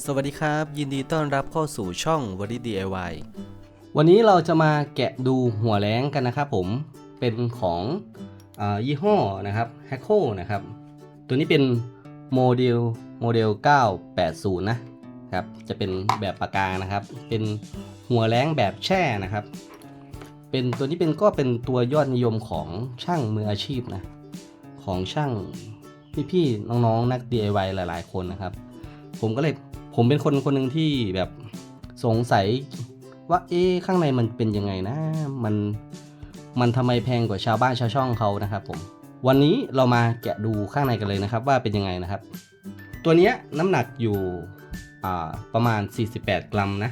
สวัสดีครับ ยินดีต้อนรับเข้าสู่ช่อง w a d y DIY วันนี้เราจะมาแกะดูหัวแรงกันนะครับผมเป็นของอยี่ห้อนะครับ h a c k o นะครับ ตัวนี้เป็นโมเดลโมเดล 980 นะครับ จะเป็นแบบปากกานะครับ เป็นหัวแรงแบบแช่นะครับ เป็นตัวนี้เป็นก็เป็นตัวยอดนิยมของช่างมืออาชีพนะของช่างพี่ๆน้องๆนัก DIY หลาย ๆ คนนะครับ ผมก็เลย ผมเป็นคนคนหนึ่งที่แบบสงสัยว่าเอ๊ะข้างในมันเป็นยังไงนะ มันมันทำไมแพงกว่าชาวบ้านชาวช่องเขานะครับผมวันนี้เรามาแกะดูข้างในกันเลยนะครับ ว่าเป็นยังไงนะครับ ตัวนี้น้ำหนักอยู่ประมาณ 48 กรัมนะ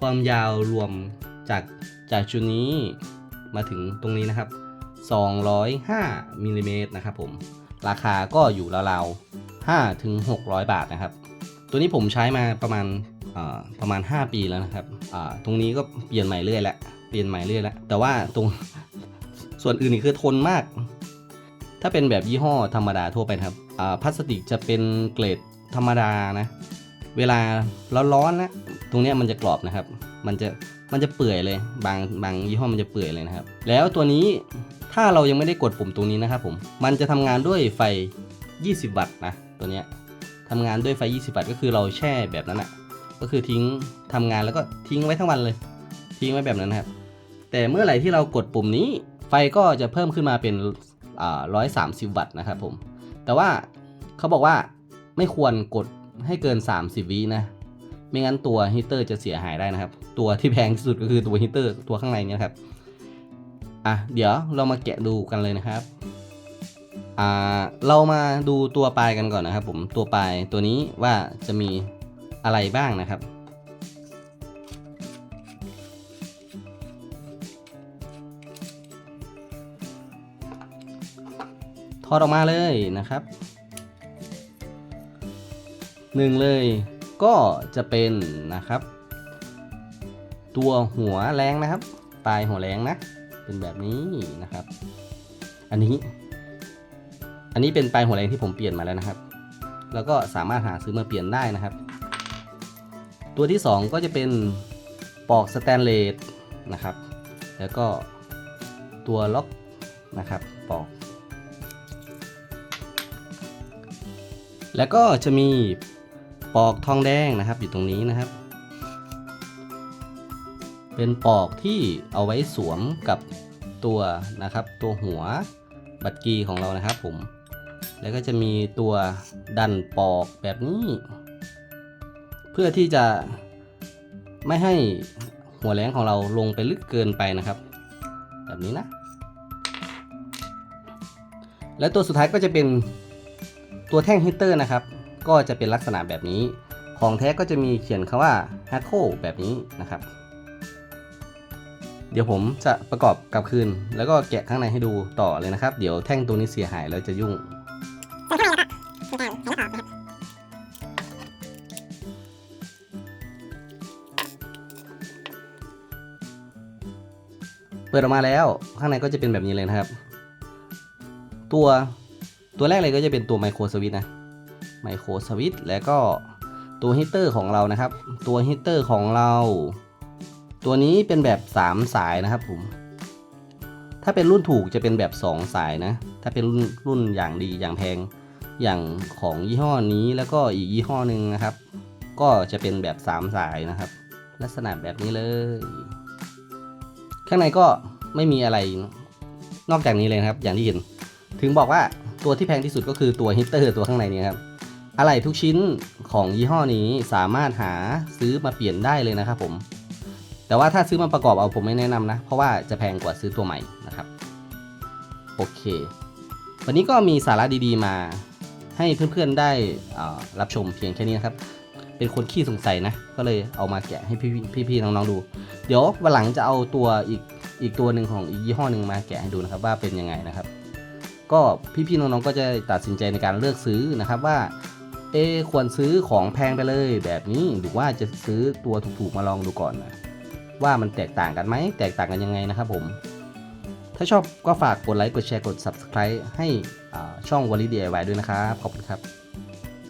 ความยาวรวมจากจากจุดนี้มาถึงตรงนี้นะครับ 205มิลลิเมตรนะครับผม ราคาก็อยู่ราวๆ5ถึง600 บาทนะครับ ตัวนี้ผมใช้มาประมาณประมาณ 5 ปีแล้วนะครับตรงนี้ก็เปลี่ยนใหม่เรื่อยแล้วเปลี่ยนใหม่เรื่อยแล้วแต่ว่าตรงส่วนอื่นนี่คือทนมาก ถ้าเป็นแบบยี่ห้อธรรมดาทั่วไปครับพลาสติกจะเป็นเกรดธรรมดานะ เวลาร้อนๆนะตรงนี้มันจะกรอบนะครับ มันจะมันจะเปื่อยเลย บางบางยี่ห้อมันจะเปื่อยเลยนะครับ แล้วตัวนี้ถ้าเรายังไม่ได้กดปุ่มตรงนี้นะครับผม มันจะทำงานด้วยไฟ 20 วัตต์นะ ตัวเนี้ย ทำงานด้วยไฟ 20 วัตต์ก็คือเราแช่แบบนั้นอะก็คือทิ้งทำงานแล้วก็ทิ้งไว้ทั้งวันเลย ทิ้งไว้แบบนั้นนะครับ แต่เมื่อไหร่ที่เรากดปุ่มนี้ ไฟก็จะเพิ่มขึ้นมาเป็นอ่า130วัตต์นะครับผม แต่ว่าเขาบอกว่าไม่ควรกดให้เกิน 30 วินะ ไม่งั้นตัวฮีเตอร์จะเสียหายได้นะครับ ตัวที่แพงที่สุดก็คือตัวฮีเตอร์ตัวข้างในนี้ครับ อะ เดี๋ยวเรามาแกะดูกันเลยนะครับ เรามาดูตัวปลายกันก่อนนะครับผมตัวปลายตัวนี้ว่าจะมีอะไรบ้างนะครับถอดออกมาเลยนะครับหนึ่งเลยก็จะเป็นนะครับ ตัวหัวแรงนะครับ ปลายหัวแรงนะ เป็นแบบนี้นะครับ อันนี้ อันนี้เป็นปลายหัวแรงที่ผมเปลี่ยนมาแล้วนะครับ แล้วก็สามารถหาซื้อมาเปลี่ยนได้นะครับ ตัวที่ 2 ก็จะเป็นปอกสแตนเลสนะครับ แล้วก็ตัวล็อกนะครับปอก แล้วก็จะมีปอกทองแดงนะครับอยู่ตรงนี้นะครับ เป็นปอกที่เอาไว้สวมกับตัวนะครับ ตัวหัวบัตรกีของเรานะครับผม แล้วก็จะมีตัวดันปอกแบบนี้ เพื่อที่จะไม่ให้หัวแหลงของเราลงไปลึกเกินไปนะครับ แบบนี้นะ และตัวสุดท้ายก็จะเป็นตัวแท่งฮีตเตอร์นะครับ ก็จะเป็นลักษณะแบบนี้ ของแท้ก็จะมีเขียนคำว่า h a c k o แบบนี้นะครับ เดี๋ยวผมจะประกอบกลับคืน แล้วก็แกะข้างในให้ดูต่อเลยนะครับ เดี๋ยวแท่งตัวนี้เสียหายแล้วจะยุ่ง เปิดออกมาแล้วข้างในก็จะเป็นแบบนี้เลยนะครับ ตัวตัวแรกเลยก็จะเป็นตัวไมโครสวิตนะไมโครสวิตแล้วก็ตัวฮีตเตอร์ของเรานะครับ ตัวฮีตเตอร์ของเรา ตัวนี้เป็นแบบ 3 สายนะครับผมถ้าเป็นรุ่นถูกจะเป็นแบบ 2 สายนะ ถ้าเป็นรุ่นรุ่นอย่างดีอย่างแพง อย่างของยี่ห้อนี้แล้วก็อีกยี่ห้อหนึ่งนะครับ ก็จะเป็นแบบ 3 สายนะครับ ลักษณะแบบนี้เลย ข้างในก็ไม่มีอะไรนอกจากนี้เลยนะครับ อย่างที่เห็น ถึงบอกว่าตัวที่แพงที่สุดก็คือตัวฮีตเตอร์ตัวข้างในนี้ครับอะไรทุกชิ้นของยี่ห้อนี้สามารถหาซื้อมาเปลี่ยนได้เลยนะครับผม แต่ว่าถ้าซื้อมาประกอบเอาผมไม่แนะนำนะ เพราะว่าจะแพงกว่าซื้อตัวใหม่นะครับ โอเค วันนี้ก็มีสาระดีๆมา ให้เพื่อนๆได้รับชมเพียงแค่นี้นะครับ เป็นคนขี้สงสัยนะ ก็เลยเอามาแกะให้พี่ๆน้องๆดู เดี๋ยววันหลังจะเอาตัวอีกอีกตัวหนึ่งของอีกยี่ห้อหนึ่งมาแกะให้ดูนะครับว่าเป็นยังไงนะครับ ก็พี่ๆน้องๆก็จะตัดสินใจในการเลือกซื้อนะครับว่าเอควรซื้อของแพงไปเลยแบบนี้หรือว่าจะซื้อตัวถูกๆมาลองดูก่อนนะว่ามันแตกต่างกันไหมแตกต่างกันยังไงนะครับผม ถ้าชอบก็ฝากกดไลค์กดแชร์กด subscribe ให้ ช่องวอลลี่ดีไอด้วยนะครับ ขอบคุณครับ